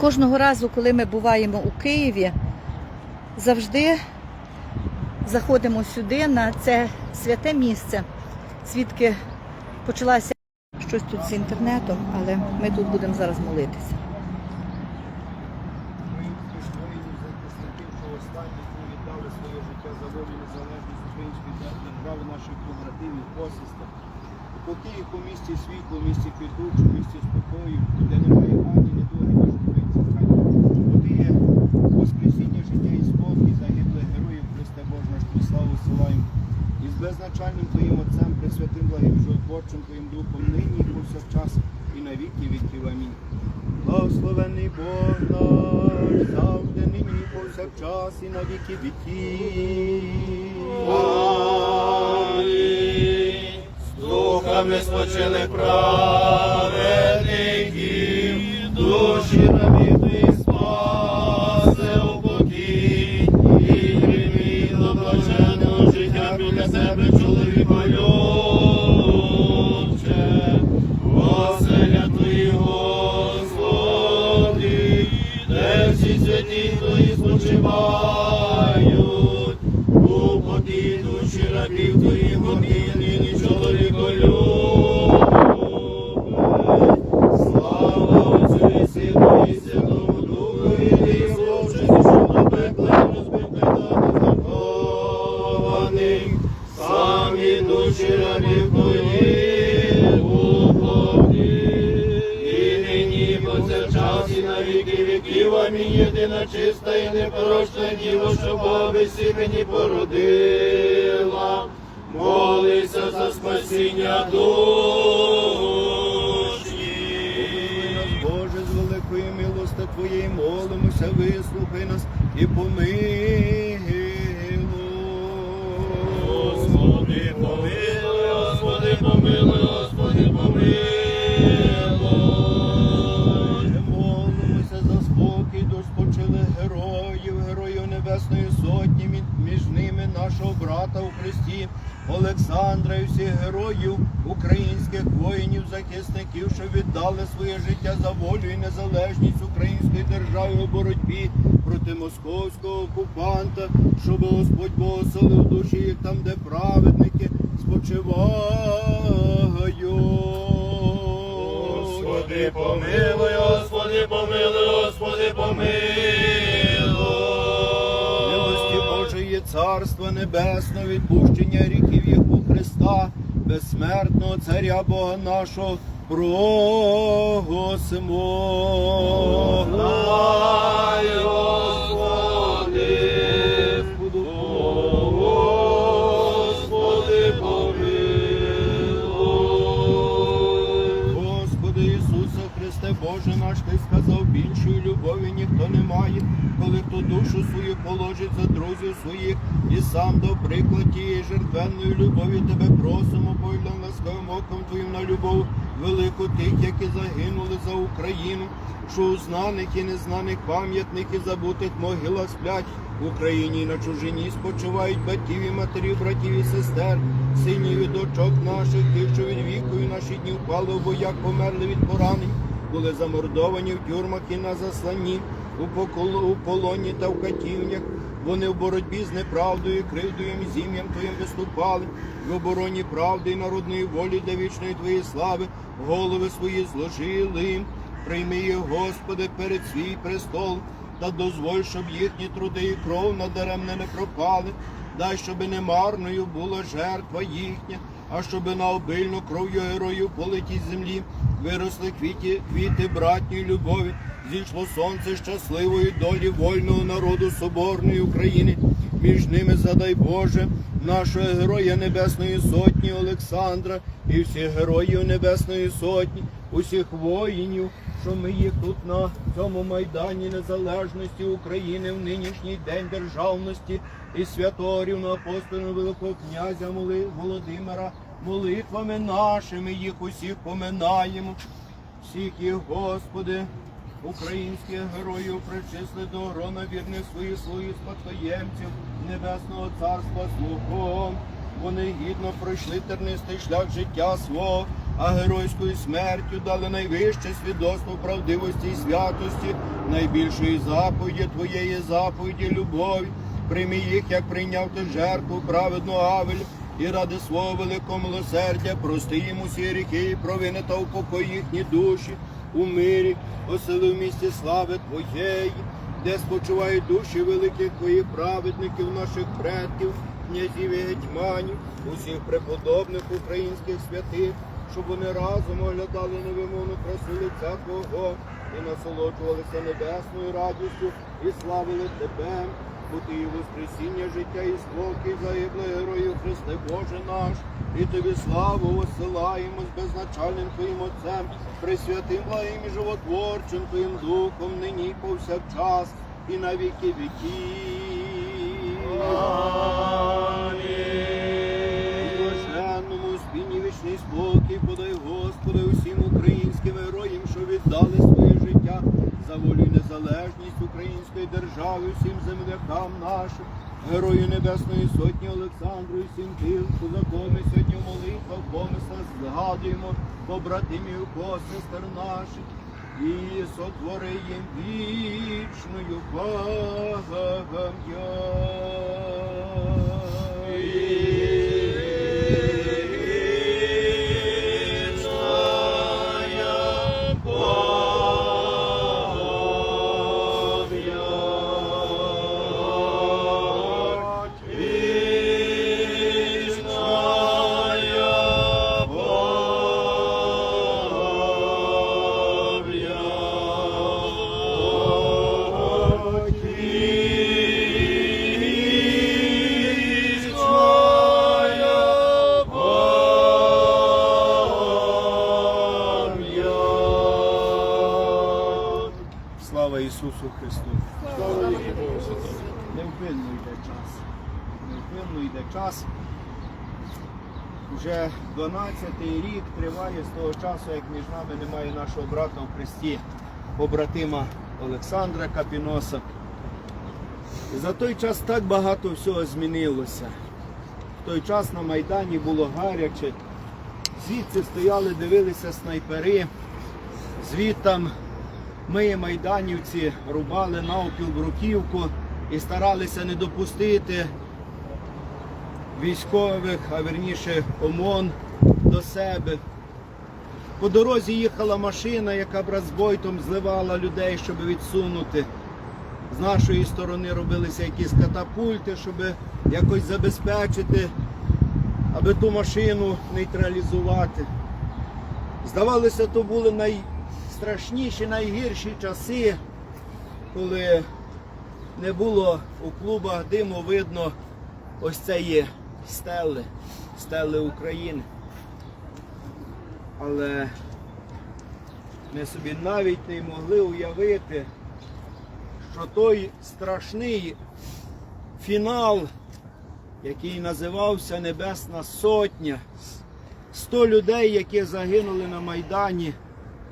Кожного разу, коли ми буваємо у Києві, завжди заходимо сюди на це святе місце, звідки почалася щось тут з інтернетом, але ми тут будемо зараз молитися. Своє життя за незалежність української держави, наших побратимів, посестер. Покій у місті світло, в місті квітучу, місті спокою, де немає ані недуги, ні журниці, хай подіє воскресіння, життя і спокій загиблих героїв Христа Божого, що славу силаємо. І з беззначальним Твоїм Пресвятим благим Животворчим Твоїм Духом, нині і повсякчас, і на віки віків. Амінь. Благословений Бог наш, завжди нині і повсякчас, і на віки віків. Амінь. З духами спочили праведників, душі твоїх спаси єдина чиста і непорочна діва, що Бога всі мені породила. Молися за спасіння душі. Боже, з великої милости Твоєї молимося, вислухай нас і помилуй. Господи, помилуй, Господи, помилуй, Господи, помилуй. Боже, молимося за спокій душ спочилих героїв, героїв Небесної Сотні, між ними нашого брата у Христі, Олександра і всіх героїв, українських воїнів, захисників, що віддали своє життя за волю і незалежність української держави у боротьбі проти московського окупанта, щоб Господь Бог оселив душі їх там, де праведники спочивають. Господи, помилуй, Господи, помилуй, Господи, помилуй. Божої Небесне, відпущення ріків їх Христа, безсмертного Царя Бога нашого, просимо. Ніхто не має, коли хто душу свою положить за друзів своїх і сам до приклад тієї жертвенної любові тебе просимо, поглянь ласкавим оком Твоїм на любов велику тих, які загинули за Україну, що у знаних і незнаних пам'ятних і забутих могилах сплять. В Україні на чужині спочивають батьків і матерів, братів і сестер, синів і дочок наших, тих, що від віку і наші дні впали в боях, померли від поранень, були замордовані в тюрмах і на засланні, у, полоні та в катівнях. Вони в боротьбі з неправдою, кривдою і зім'ям Твоїм виступали, в обороні правди і народної волі для вічної Твоєї слави, голови свої зложили. Прийми їх, Господи, перед свій престол, та дозволь, щоб їхні труди і кров надаремне не пропали. Дай, щоби не марною була жертва їхня, а щоби на обильну кров'ю героїв политій землі виросли квіті, квіти братньої любові, зійшло сонце щасливої долі вольного народу Соборної України. Між ними задай Боже, нашого героя Небесної Сотні Олександра і всіх героїв Небесної Сотні, усіх воїнів, що ми їх тут на цьому майдані незалежності України в нинішній день державності і святого рівноапостольного Великого князя Володимира, молитвами нашими їх усіх поминаємо. Всіх їх, Господи, українських героїв причисли до грона вірних своїх своїх спадкоємців Небесного Царства Слухом. Вони гідно пройшли тернистий шлях життя свого, а геройською смертю дали найвище свідоцтво правдивості і святості, найбільшої заповіді Твоєї заповіді любові. Прийми їх, як прийняв ти жертву праведну Авель, і ради свого великого милосердя прости їм усі гріхи і провини та упокой їхні душі у мирі, осели в місті слави Твоєї, де спочивають душі великих Твоїх праведників, наших предків, князів і гетьманів, усіх преподобних українських святих, щоб вони разом оглядали невимовну красу лиця Твого і насолоджувалися небесною радістю і славили Тебе. Бути і воскресіння життя і спокій загиблих героїв Христе Боже наш, і тобі славу осилаємо з безначальним Твоїм Отцем, присвятим благим і животворчим Твоїм Духом, нині і повсякчас, і на віки віків. Блаженному спільні вічний спокій, подай Господи усім українським героям, що віддали своє життя за волю незалежність української держави, всім землякам нашим, герою Небесної Сотні Олександру і всім за кого ми сьогодні в молитвах, помисла згадуємо побратимів, посестер наших. І сотвори їм вічною Слава Невпинно йде час. Уже 12-й рік триває з того часу, як між нами немає нашого брата в Христі, побратима Олександра Капіноса. І за той час так багато всього змінилося. В той час на Майдані було гаряче. Звідси стояли, дивилися снайпери. Звідтам ми, майданівці, рубали навпіл бруківку і старалися не допустити військових, а верніше ОМОН до себе. По дорозі їхала машина, яка братзбойтом зливала людей, щоб відсунути. З нашої сторони робилися якісь катапульти, щоб якось забезпечити, аби ту машину нейтралізувати. Здавалося, то були найстрашніші, найгірші часи, коли не було у клубах диму видно ось цієї стели, стели України. Але ми собі навіть не могли уявити, що той страшний фінал, який називався Небесна Сотня, 100 людей, які загинули на Майдані,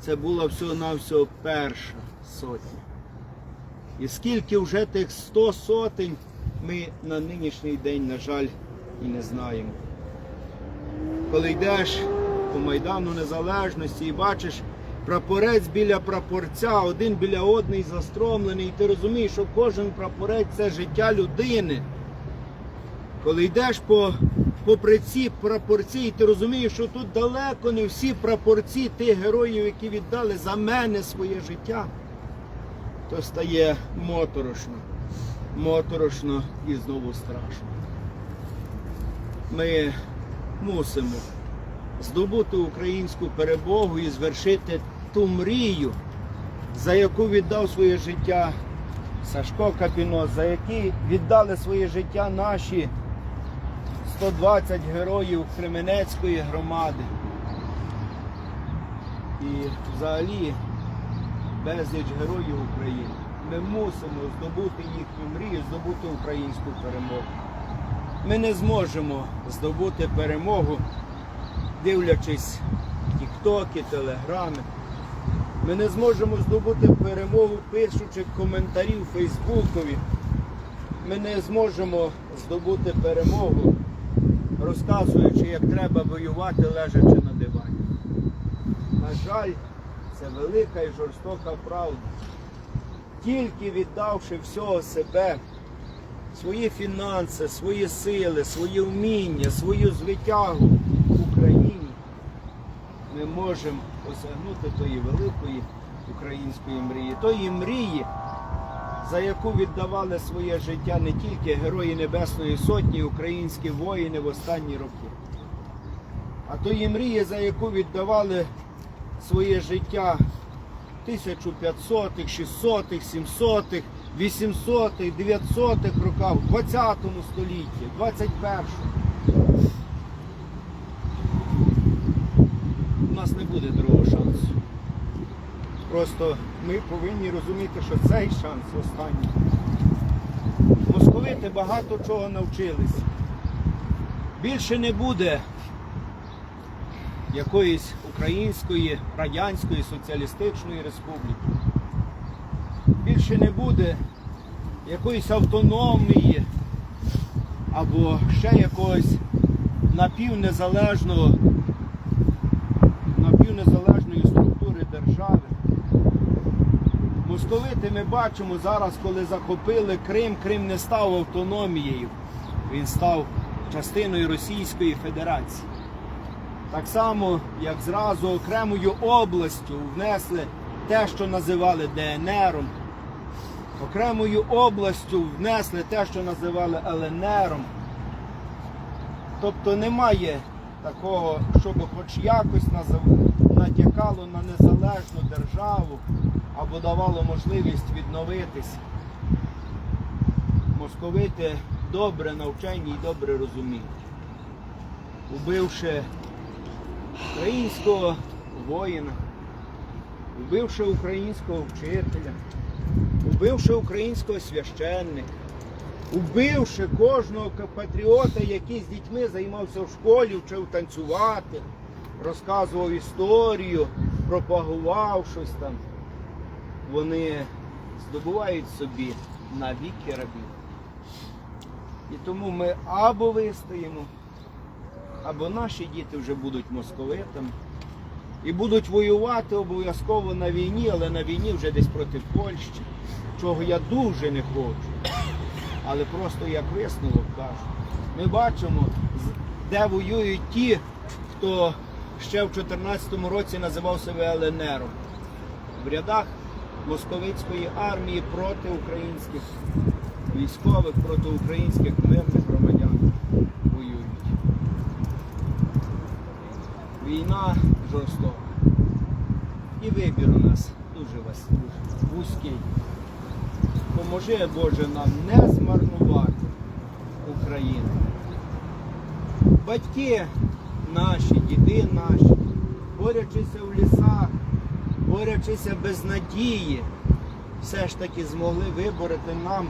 це була всього-навсього перша сотня. І скільки вже тих 100 сотень ми на нинішній день, на жаль, і не знаємо. Коли йдеш по Майдану Незалежності і бачиш прапорець біля прапорця, один біля одний застромлений, і ти розумієш, що кожен прапорець це життя людини. Коли йдеш по, попри ці прапорці, і ти розумієш, що тут далеко не всі прапорці тих героїв, які віддали за мене своє життя, то стає моторошно, моторошно і знову страшно. Ми мусимо здобути українську перемогу і звершити ту мрію, за яку віддав своє життя Сашко Капінос, за які віддали своє життя наші 120 героїв Кременецької громади. І взагалі безліч героїв України. Ми мусимо здобути їхню мрію, здобути українську перемогу. Ми не зможемо здобути перемогу, дивлячись тіктоки, телеграми. Ми не зможемо здобути перемогу, пишучи коментарі в Фейсбукові. Ми не зможемо здобути перемогу, розказуючи, як треба воювати, лежачи на дивані. На жаль, це велика і жорстока правда. Тільки віддавши всього себе, свої фінанси, свої сили, свої вміння, свою звитягу в Україні, ми можемо осягнути тої великої української мрії, тої мрії, за яку віддавали своє життя не тільки герої Небесної Сотні, українські воїни в останні роки, а тої мрії, за яку віддавали своє життя 1500-х, 600-х, 700-х, 800-х, 900-х роках, в 20 столітті, 21-му. У нас не буде другого шансу. Просто ми повинні розуміти, що цей шанс останній. Московити багато чого навчились. Більше не буде якоїсь української, радянської, соціалістичної республіки. Більше не буде якоїсь автономії або ще якогось напівнезалежного, напівнезалежної структури держави. Московити ми бачимо зараз, коли захопили Крим, Крим не став автономією, він став частиною Російської Федерації. Так само, як зразу окремою областю внесли те, що називали ДНРом, окремою областю внесли те, що називали ЛНРом. Тобто немає такого, щоб хоч якось натякало на незалежну державу або давало можливість відновитись. Московити добре навчені і добре розуміють. Убивши українського воїна, вбивши українського вчителя, вбивши українського священника, вбивши кожного патріота, який з дітьми займався в школі, вчив танцювати, розказував історію, пропагував щось там, вони здобувають собі навіки рабів. І тому ми або вистоїмо, або наші діти вже будуть московитами і будуть воювати обов'язково на війні, але на війні вже десь проти Польщі, чого я дуже не хочу. Але просто як висновок кажу, ми бачимо, де воюють ті, хто ще в 2014 році називав себе ЛНРом. В рядах московицької армії проти українських військових, проти українських мирних громадян воюють. Війна жорстока. І вибір у нас дуже вузький. Поможи, Боже, нам не змарнувати Україну. Батьки наші, діди наші, борючися в лісах, борючися без надії, все ж таки змогли виборити нам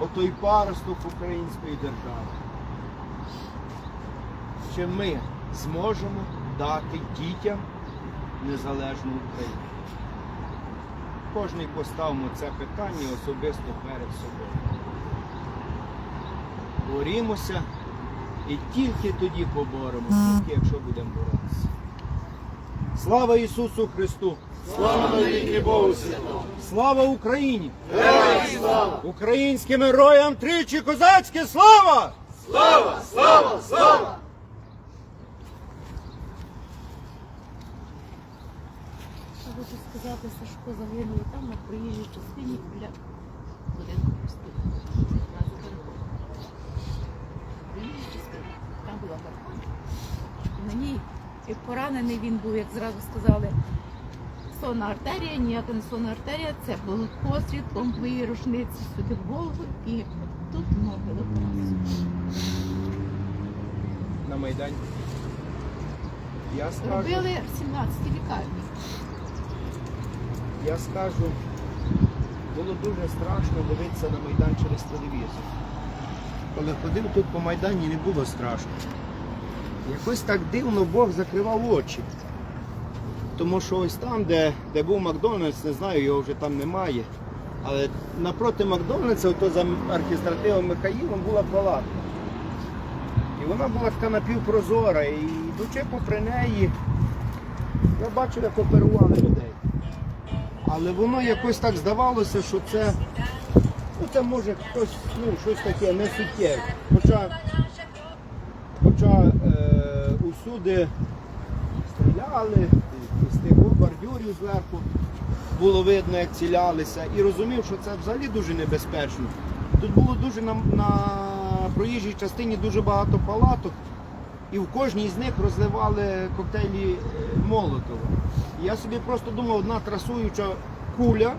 отой паросток української держави. Чи ми зможемо дати дітям незалежну Україну? Кожний поставимо це питання особисто перед собою. Борімося і тільки тоді поборемо, тільки якщо будемо боротися. Слава Ісусу Христу! Слава навіки Богу святому! Слава Україні! Героям слава! Українським героям тричі козацьке слава! Слава! Слава! Слава! Що хочу Сашко загинув там на проїжджій частині біля будинку частині, там була парковка. На ній як поранений він був, як зразу сказали, сонна артерія, ніяка не сонна артерія, це був постріл помпової рушниці сюди в голову і тут ноги лопалися. На Майдані. Я Робили в 17-й лікарні. Я скажу, було дуже страшно дивитися на Майдан через телевізор. Коли ходив тут по Майдані, не було страшно. Якось так дивно Бог закривав очі. Тому що ось там, де, де був Макдональдс, не знаю, його вже там немає. Але напроти Макдональдса, ото за архістративом Михаїлом, була палатка. І вона була така напівпрозора. І йдучи попри неї, Я бачив, як оперували. Але воно якось так здавалося, що це, ну це може хтось, ну, щось таке не суттєве. Хоча, хоча е, усюди стріляли, з тих бордюрів зверху було видно, як цілялися, і розумів, що це взагалі дуже небезпечно. Тут було дуже на, на проїжджій частині дуже багато палаток, і в кожній з них розливали коктейлі Молотова. Я собі просто думав, одна трасуюча куля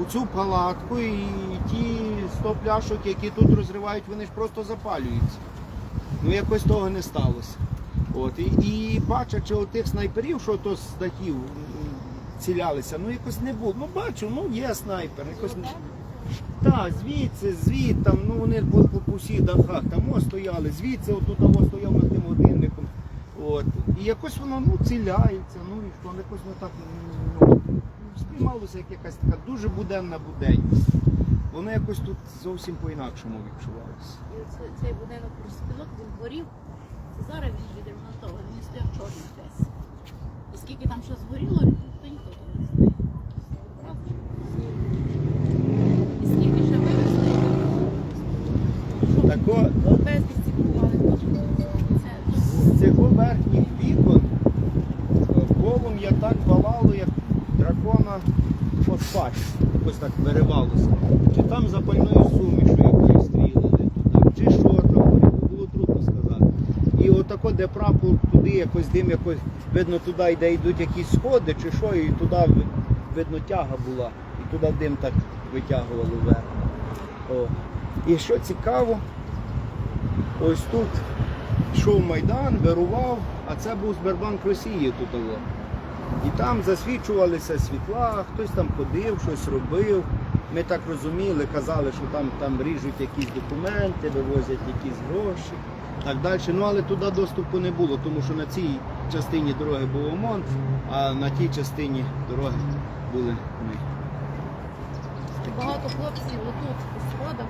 у цю палатку, і ті 100 пляшок, які тут розривають, вони ж просто запалюються. Ну якось того не сталося. От, і, і бачачи отих снайперів, що то з дахів цілялися, ну якось не було. Ну бачу, ну є снайпер. Якось... не- Так, звідси, звідти, там, ну вони по, по, по всіх дахах, там ось стояли, звідси отут того стояв над тим годинником. От. І якось воно ну, ціляється, ну і що, якось воно так ну, сприймалося як якась така дуже буденна буденність. Воно якось тут зовсім по-інакшому відчувалося. І оце, цей будинок розпілок, він горів. Це зараз він відремонтований, він стояв чорний весь. І скільки там ще згоріло, то ніхто того не знає. І скільки ще вивезли, що Тако, безвісті купували. Це з цього верхніх вікон е, полум'я так палало, як дракона фосфат. Ось так виривалося. Чи там запальною сумішю якоюсь стрілили туди, чи що там горіло, було трудно сказати. І отако, де прапор, туди якось дим, якось, видно, туди йде йдуть якісь сходи, чи що, і туди видно тяга була. І туди дим так витягували вверх. І що цікаво, ось тут йшов Майдан, вирував, а це був Сбербанк Росії тут. було. І там засвічувалися світла, хтось там ходив, щось робив. Ми так розуміли, казали, що там, там ріжуть якісь документи, вивозять якісь гроші. Так далі. Ну але туди доступу не було, тому що на цій частині дороги був ОМОН, а на тій частині дороги були ми. багато хлопців отут по сходах,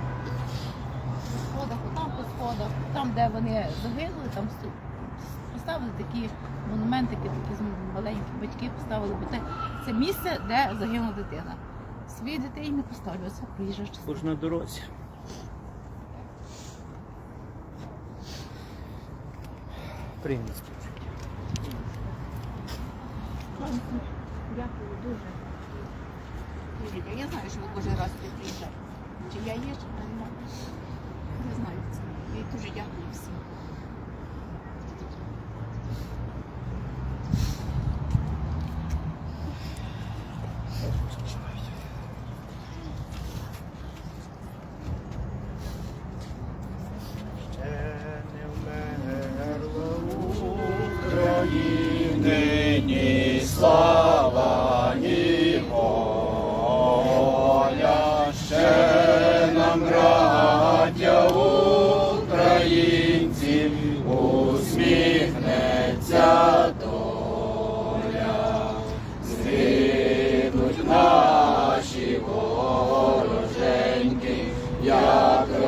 по сходах, отам по сходах, там, де вони загинули, там поставили такі монументики, такі маленькі батьки поставили, бо це, це місце, де загинула дитина. Свої дітей не поставлю, це приїжджа частина. Бо дорозі. Співчуття. Дякую дуже. Юрійка, Я знаю, що ви кожен раз приїжджаєте. Чи я є, чи не знаю. Не знаю це. Я дуже дякую всім. Як